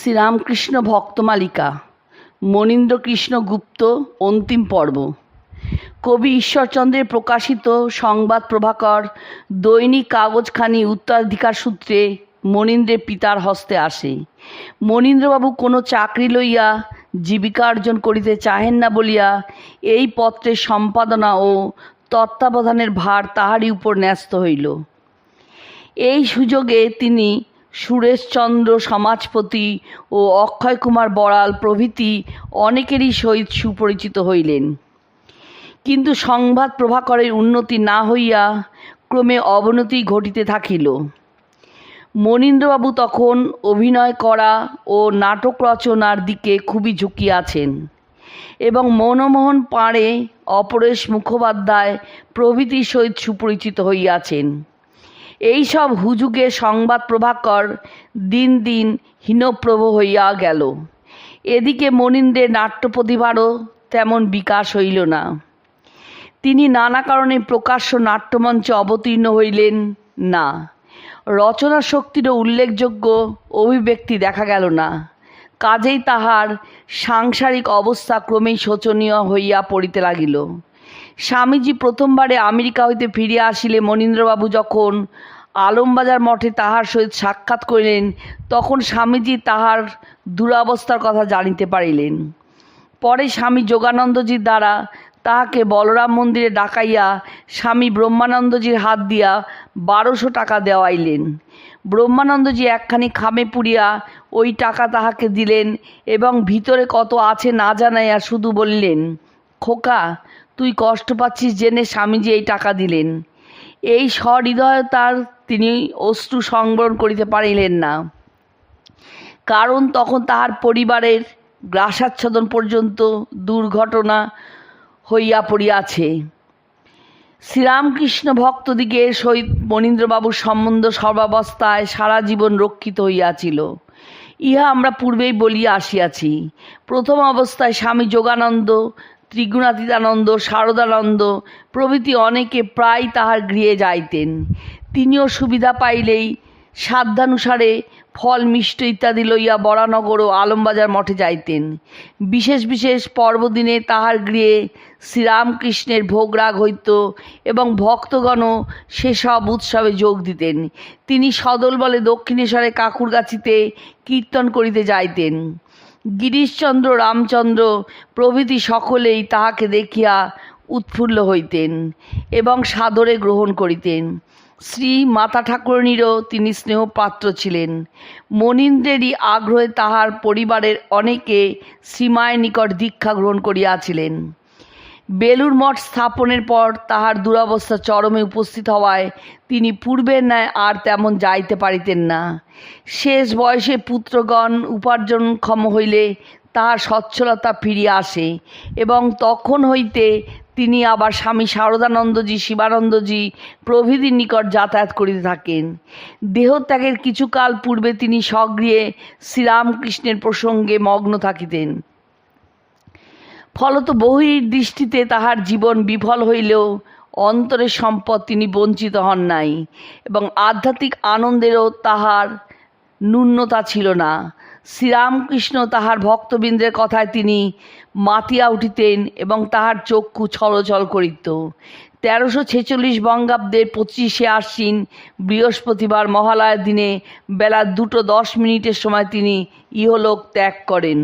শ্রীরামকৃষ্ণ ভক্তমালিকা মনীন্দ্রকৃষ্ণ গুপ্ত অন্তিম পর্ব। কবি ঈশ্বরচন্দ্রের প্রকাশিত সংবাদ প্রভাকর, দৈনিক কাগজখানি উত্তরাধিকার সূত্রে মনীন্দ্রের পিতার হস্তে আসে। মনীন্দ্রবাবু কোনো চাকরি লইয়া জীবিকা অর্জন করিতে চাহেন না বলিয়া এই পত্রের সম্পাদনা ও তত্ত্বাবধানের ভার তাহারই উপর ন্যস্ত হইল। এই সুযোগে তিনি সুরেশচন্দ্র সমাজপতি ও অক্ষয় কুমার বড়াল প্রভৃতি অনেকেরই সহিত সুপরিচিত হইলেন। কিন্তু সংবাদ প্রভাকরের উন্নতি না হইয়া ক্রমে অবনতি ঘটিতে থাকিল। মনীন্দ্রবাবু তখন অভিনয় করা ও নাটক রচনার দিকে খুবই ঝুঁকিয়াছেন এবং মনমোহন পাড়ে অপরেশ মুখোপাধ্যায় প্রভৃতির সহিত সুপরিচিত হইয়াছেন। এইসব হুজুগে সংবাদ প্রভাকর দিন দিন হীনপ্রভ হইয়া গেল। এদিকে মনীন্দ্রের নাট্য প্রতিভারও তেমন বিকাশ হইল না। তিনি নানা কারণে প্রকাশ্য নাট্যমঞ্চে অবতীর্ণ হইলেন না। রচনা শক্তিরও উল্লেখযোগ্য অভিব্যক্তি দেখা গেল না। কাজেই তাহার সাংসারিক অবস্থা ক্রমেই শোচনীয় হইয়া পড়িতে লাগিল। স্বামীজি প্রথমবারে আমেরিকা হইতে ফিরিয়া আসিলে মনীন্দ্রবাবু যখন আলমবাজার মঠে তাহার সহিত সাক্ষাৎ করিলেন, তখন স্বামীজি তাহার দুরাবস্থার কথা জানিতে পারিলেন। পরে স্বামী যোগানন্দজির দ্বারা তাহাকে বলরাম মন্দিরে ডাকাইয়া স্বামী ব্রহ্মানন্দজির হাত দিয়া বারোশো টাকা দেওয়াইলেন। ব্রহ্মানন্দজি একখানি খামে পুড়িয়া ওই টাকা তাহাকে দিলেন এবং ভিতরে কত আছে না জানাইয়া শুধু বললেন, খোকা তুই কষ্ট পাচ্ছিস জেনে স্বামীজি এই টাকা দিলেন। এই সহৃদয়তার তিনি অশ্রু সংবরণ করিতে পারিলেন না। কারণ তখন তাহার পরিবারের গ্রাসাচ্ছাদন পর্যন্ত দুর্ঘটনা হইয়া পড়িয়াছে। শ্রীরামকৃষ্ণ ভক্তদিগের সহিত মনীন্দ্রবাবুর সম্বন্ধ সর্বাবস্থায় সারা জীবন রক্ষিত হইয়াছিল। ইহা আমরা পূর্বেই বলিয়া আসিয়াছি। প্রথম অবস্থায় স্বামী যোগানন্দ ত্রিগুণাতীতানন্দ, শারদানন্দ, প্রভৃতি অনেকে প্রায় তাহার গৃহে যাইতেন। তিনিও সুবিধা পাইলেই সাধ্যানুসারে ফল, মিষ্ট ইত্যাদি লইয়া বরানগর ও আলমবাজার মঠে যাইতেন। বিশেষ বিশেষ পর্বদিনে তাহার গৃহে শ্রীরামকৃষ্ণের ভোগরাগ হইত এবং ভক্তগণও সেসব উৎসবে যোগ দিতেন। তিনি সদল বলে দক্ষিণেশ্বরে কাকুরগাছিতে কীর্তন করিতে যাইতেন। গিরিশচন্দ্র, রামচন্দ্র প্রভৃতি সকলেই তাহাকে দেখিয়া উৎফুল্ল হইতেন এবং সাদরে গ্রহণ করিতেন। শ্রী মাতা ঠাকুরণীরও তিনি স্নেহপাত্র ছিলেন। মনীন্দ্রেরই আগ্রহে তাহার পরিবারের অনেকে শ্রীমায়ের নিকট দীক্ষা গ্রহণ করিয়াছিলেন। বেলুর মঠ স্থাপনের পর তাহার দুরবস্থা চরমে উপস্থিত হওয়ায় তিনি পূর্বের ন্যায় আর তেমন যাইতে পারিতেন না। শেষ বয়সে পুত্রগণ উপার্জনক্ষম হইলে তাহার সচ্ছলতা ফিরিয়া আসে এবং তখন হইতে তিনি আবার স্বামী শারদানন্দজি, শিবানন্দজি প্রভৃতির নিকট যাতায়াত করিতে থাকেন। দেহত্যাগের কিছুকাল পূর্বে তিনি স্বগৃহে শ্রীরামকৃষ্ণের প্রসঙ্গে মগ্ন থাকিতেন। ফলত বহির দৃষ্টিতে তাহার জীবন বিফল হইলেও অন্তরের সম্পদ তিনি বঞ্চিত হন নাই, এবং আধ্যাত্মিক আনন্দেরও তাহার ন্যূনতা ছিল না। শ্রীরামকৃষ্ণ তাহার ভক্তবৃন্দের কথায় তিনি মাতিয়া উঠিতেন এবং তাহার চক্ষু ছলছল করিত। তেরোশো ছেচল্লিশ বঙ্গাব্দের পঁচিশে আশ্বিন বৃহস্পতিবার মহালয়ার দিনে বেলা দুটো দশ মিনিটের সময় তিনি ইহলোক ত্যাগ করেন।